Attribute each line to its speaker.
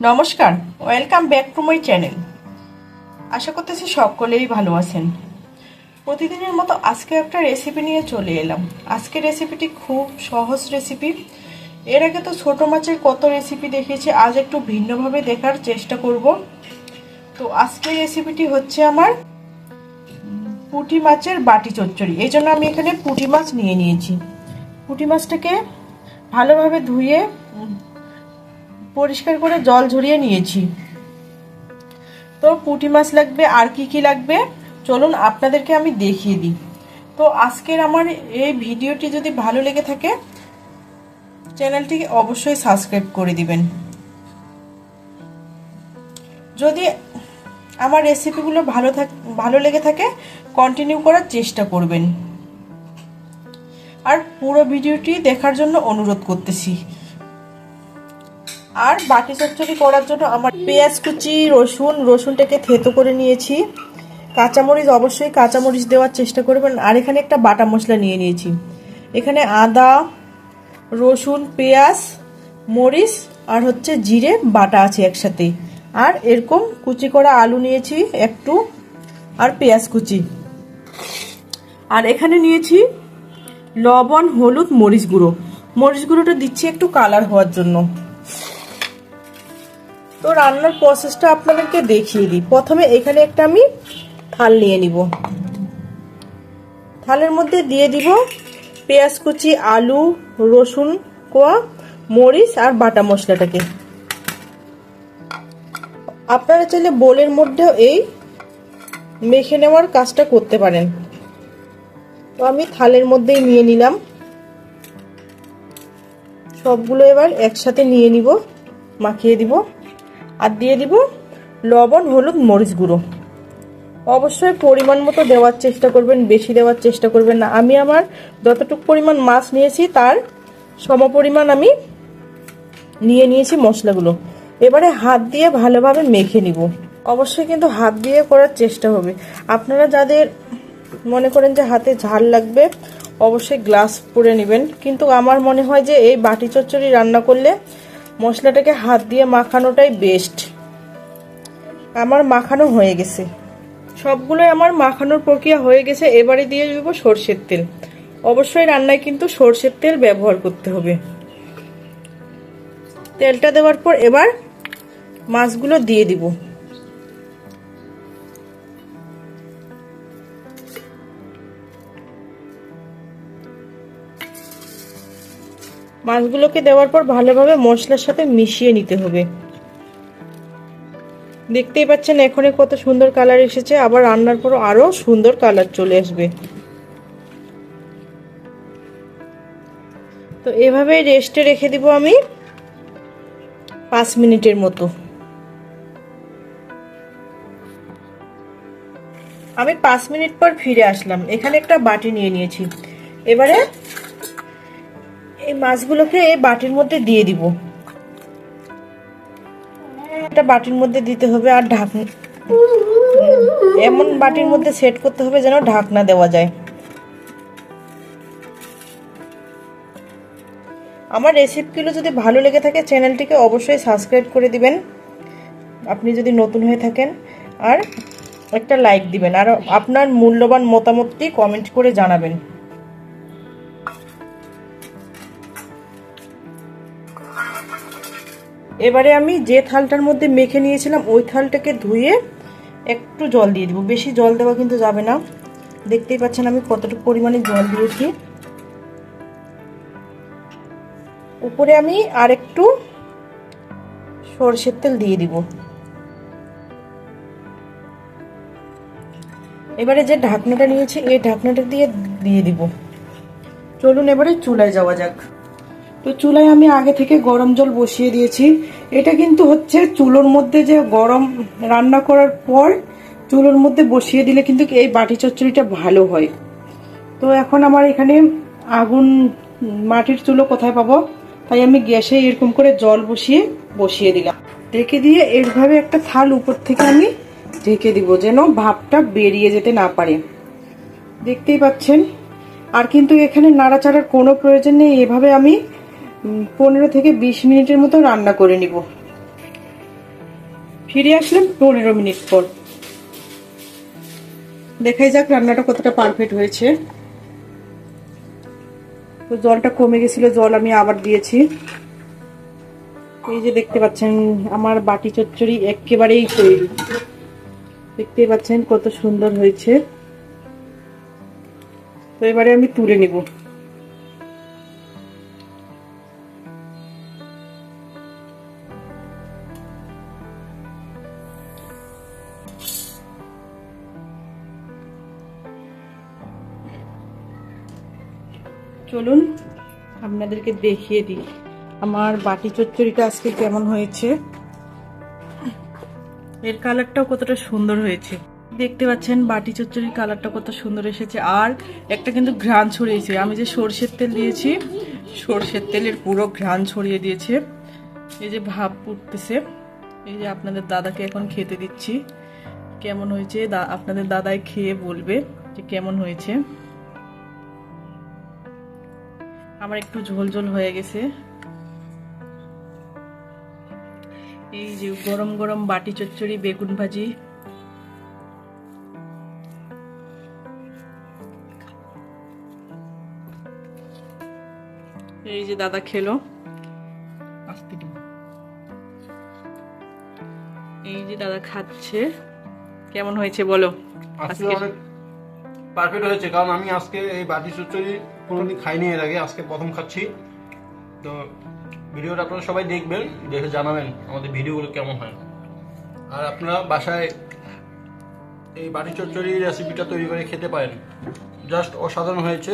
Speaker 1: নমস্কার welcome back to my channel আশা করতেছি সকলেই ভালো আছেন। প্রতিদিনের মতো আজকে একটা রেসিপি নিয়ে চলে এলাম। আজকে রেসিপিটি খুব সহজ রেসিপি এর আগে তো ছোটো মাছের কত রেসিপি দেখেছি আজ একটু ভিন্নভাবে দেখার চেষ্টা করব। তো আজকের রেসিপিটি হচ্ছে আমার পুঁটি মাছের বাটি চচ্চড়ি। এই জন্য আমি এখানে পুঁটি মাছ নিয়ে নিয়েছি। পুঁটি মাছটাকে ভালোভাবে ধুয়ে পরিষ্কার করে জল ঝরিয়ে নিয়েছি। তো পুঁটি মাছ লাগবে, আর কি কি লাগবে? চলুন আপনাদেরকে আমি দেখিয়ে দিই। তো আজকের আমার এই ভিডিওটি যদি ভালো লেগে থাকে, চ্যানেলটিকে অবশ্যই সাবস্ক্রাইব করে দিবেন। যদি আমার রেসিপিগুলো ভালো থাক, ভালো লেগে থাকে কন্টিনিউ করার চেষ্টা করবেন। আর পুরো ভিডিওটি দেখার জন্য অনুরোধ করতেছি। আর বাটি চচ্চড়ি করার জন্য আমার পেঁয়াজ কুচি, রসুন, রসুনটাকে থেতো করে নিয়েছি। কাঁচামরিচ, অবশ্যই কাঁচামরিচ দেওয়ার চেষ্টা করবেন। আর এখানে একটা বাটা মশলা নিয়ে নিয়েছি। এখানে আদা, রসুন, পেঁয়াজ, মরিচ আর হচ্ছে জিরে বাটা আছে একসাথে। আর এরকম কুচি করা আলু নিয়েছি একটু আর পেঁয়াজ কুচি। আর এখানে নিয়েছি লবণ, হলুদ, মরিচ গুঁড়ো। মরিচ গুঁড়োটা দিচ্ছি একটু কালার হওয়ার জন্য। তো রান্নার প্রসেসটা আপনাদেরকে দেখিয়ে দিই। প্রথমে এখানে একটা আমি থাল নিয়ে নিব। থালের মধ্যে দিয়ে দিব পেঁয়াজ কুচি, আলু, রসুন, কোয়া, মরিচ আর বাটা মশলাটাকে। আপনারা চাইলে বোলের মধ্যেও এই মেখে নেওয়ার কাজটা করতে পারেন। তো আমি থালের মধ্যেই নিয়ে নিলাম। সবগুলো এবার একসাথে নিয়ে নিব, মাখিয়ে দিব। আর দিয়ে দিব লবণ, হলুদ, মরিচ গুঁড়ো। অবশ্যই পরিমাণ মতো দেওয়ার চেষ্টা করবেন, বেশি দেওয়ার চেষ্টা করবেন না। আমি আমার যতটুকু পরিমাণ মাছ নিয়েছি, তার সমপরিমাণ আমি নিয়ে নিয়েছি মশলাগুলো। এবারে হাত দিয়ে ভালোভাবে মেখে নিব। অবশ্যই কিন্তু হাত দিয়ে করার চেষ্টা হবে। আপনারা যাদের মনে করেন যে হাতে ঝাল লাগবে, অবশ্যই গ্লাস পরে নেবেন। কিন্তু আমার মনে হয় যে এই বাটি চচ্চড়ি রান্না করলে মশলাটাকে হাত দিয়ে মাখানোটাই বেস্ট আমার মাখানো হয়ে গেছে। সবগুলোই আমার মাখানোর প্রক্রিয়া হয়ে গেছে, এবারে দিয়ে দেব সর্ষের তেল। অবশ্যই রান্নায় কিন্তু সর্ষের তেল ব্যবহার করতে হবে। তেলটা দেওয়ার পর এবার মাছগুলো দিয়ে দিব। মাছগুলোকে দেওয়ার পর ভালোভাবে মশলার সাথে মিশিয়ে নিতে হবে। দেখতেই পাচ্ছেন এখনই কত সুন্দর কালার এসেছে। আবার রান্নার পর আরও সুন্দর কালার চলে আসবে। তো এভাবে রেস্টে রেখে দিব আমি পাঁচ মিনিটের মতো। আমি পাঁচ মিনিট পর ফিরে আসলাম। এখানে একটা বাটি নিয়ে নিয়েছি। এবারে এই মাছগুলোকে বাটির মধ্যে দিয়ে দিব। একটা বাটির মধ্যে দিতে হবে আর ঢাকনা। এমন বাটির মধ্যে সেট করতে হবে যেন ঢাকনা দেওয়া যায়। আমার রেসিপিগুলো যদি ভালো লেগে থাকে, চ্যানেলটিকে অবশ্যই সাবস্ক্রাইব করে দিবেন। আপনি যদি নতুন হয়ে থাকেন, আর একটা লাইক দিবেন। আর আপনার মূল্যবান মতামতটি কমেন্ট করে জানাবেন। এবারে আমি যে থালটার মধ্যে মেখে নিয়েছিলাম, ওই থালটাকে ধুয়ে একটু জল দিয়ে দিব। বেশি জল দেওয়া কিন্তু যাবে না। দেখতেই পাচ্ছেন আমি কতটুকু পরিমাণে জল দিয়েছি। উপরে আমি আর একটু সরষের তেল দিয়ে দিব। এবারে যে ঢাকনাটা নিয়েছি, এই ঢাকনাটা দিয়ে দিয়ে দিব। চলুন এবারে চুলায় যাওয়া যাক। তো চুলায় আমি আগে থেকে গরম জল বসিয়ে দিয়েছি। এটা কিন্তু হচ্ছে চুলোর মধ্যে যে গরম রান্না করার পর চুলোর মধ্যে বসিয়ে দিলে কিন্তু এই বাটি চচ্চড়িটা ভালো হয়। তো এখন আমার এখানে আগুন, মাটির চুলো কোথায় পাবো? তাই আমি গ্যাসে এরকম করে জল বসিয়ে বসিয়ে দিলাম। ঢেকে দিয়ে এইভাবে একটা থাল উপর থেকে আমি ঢেকে দিব যেন ভাবটা বেরিয়ে যেতে না পারে। দেখতেই পাচ্ছেন? আর কিন্তু এখানে নাড়াচাড়ার কোনো প্রয়োজন নেই। এভাবে আমি পনেরো থেকে বিশ মিনিটের মতো রান্না করে নিব। ফিরে আসলাম পনেরো মিনিট পর। দেখাই যাক রান্নাটা কতটা পারফেক্ট হয়েছে। তো জলটা কমে গেছিল, জল আমি আবার দিয়েছি। এই যে দেখতে পাচ্ছেন, আমার বাটি চচ্চড়ি একেবারেই তৈরি। দেখতেই পাচ্ছেন কত সুন্দর হয়েছে। তো এবারে আমি তুলে নিব। চলুন, আপনাদেরকে দেখিয়ে দিই। আমার বাটি চচ্চড়িটা আজকে কেমন হয়েছে। এর কালারটাও কতটা সুন্দর হয়েছে। দেখতে পাচ্ছেন, বাটি চচ্চড়ির কালারটা কত সুন্দর এসেছে। আর একটা কিন্তু ঘ্রাণ ছড়িয়েছে। আমি যে সর্ষের তেল দিয়েছি, সর্ষের তেলের পুরো ঘ্রাণ ছড়িয়ে দিয়েছে। এই যে ভাব উঠতেছে এই যে আপনাদের দাদাকে এখন খেতে দিচ্ছি। কেমন হয়েছে? আপনাদের দাদাই খেয়ে বলবে যে কেমন হয়েছে। আমার একটু ঝোল ঝোল হয়ে গেছে। এই যে গরম গরম বাটি চচ্চড়ি বেগুন ভাজি। এই যে দাদা খেলো। এই যে দাদা খাচ্ছে। কেমন হয়েছে বলো?
Speaker 2: আজকে
Speaker 1: আজকে
Speaker 2: পারফেক্ট হয়েছে কারণ আমি আজকে এই বাটি চচ্চড়ি কোনোদিন খাইনি এর আগে, আজকে প্রথম খাচ্ছি। তো ভিডিওটা আপনারা সবাই দেখবেন, দেখে জানাবেন আমাদের ভিডিওগুলো কেমন হয়। আর আপনারা বাসায় এই বাটি চচ্চড়ি রেসিপিটা তৈরি করে খেতে পারেন। জাস্ট অসাধারণ হয়েছে।